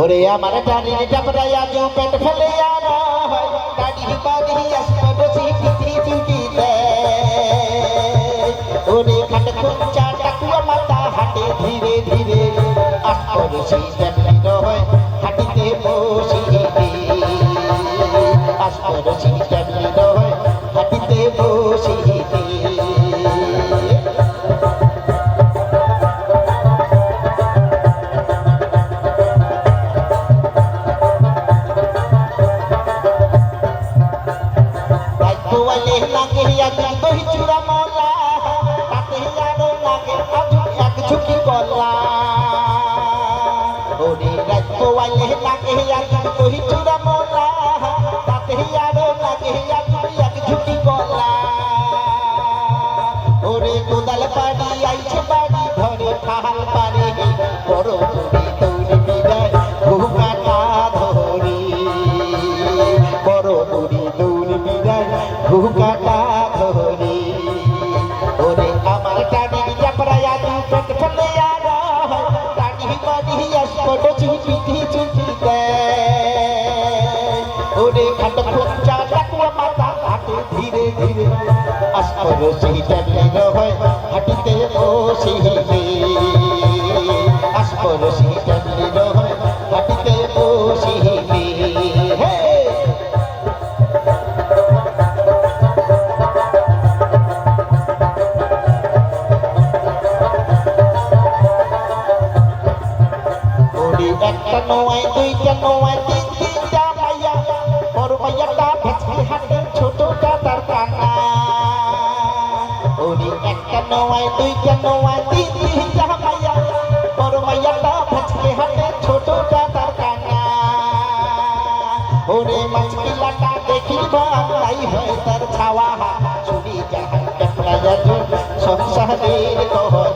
ওরে আমার ডানির ডাবরায়া জো পেট ফেলে আর ডানি বাড়ি আসপড়ছি পিঠি চুকি দে ওরে খাট খুঞ্চা টাকুয়া মাথা হাটে ধীরে ধীরে। আসপড়ছি ডানি রয় হাটিতে বসি আসপড়ছি ডানি রয় হাটিতে বসি গোয়ালে লাগে আজি দহি চূড়া মলা তাতে আরও লাগে এক ঝুঁকি গলা ওরে রাত গোয়ালে লাগে তাতে এক কোদাল পাড়ি চুপি চুপি দেয়। ওরে খাট খুঁচা ডাকুয়া মাথা হাঁটে ধীরে একটা নয় দুইটা নয় তিন তিনটা মাইয়া বড় মাইয়াটা ভেচকি হাতে ছোটটা তার কানা ওরে একটা নয় দুইটা নয় তিন তিনটা মাইয়া বড় মাইয়াটা ভেচকি হাতে ছোটটা তার কানা ওরে মাছকিলাটা দেখি বাংলাই হয় তার ছাওয়া চুরি জাহান সংসারের কথা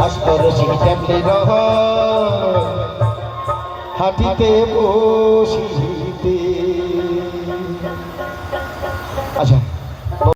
আসপড়ছি ডালি রহ হাটিতে বসিতে আচ্ছা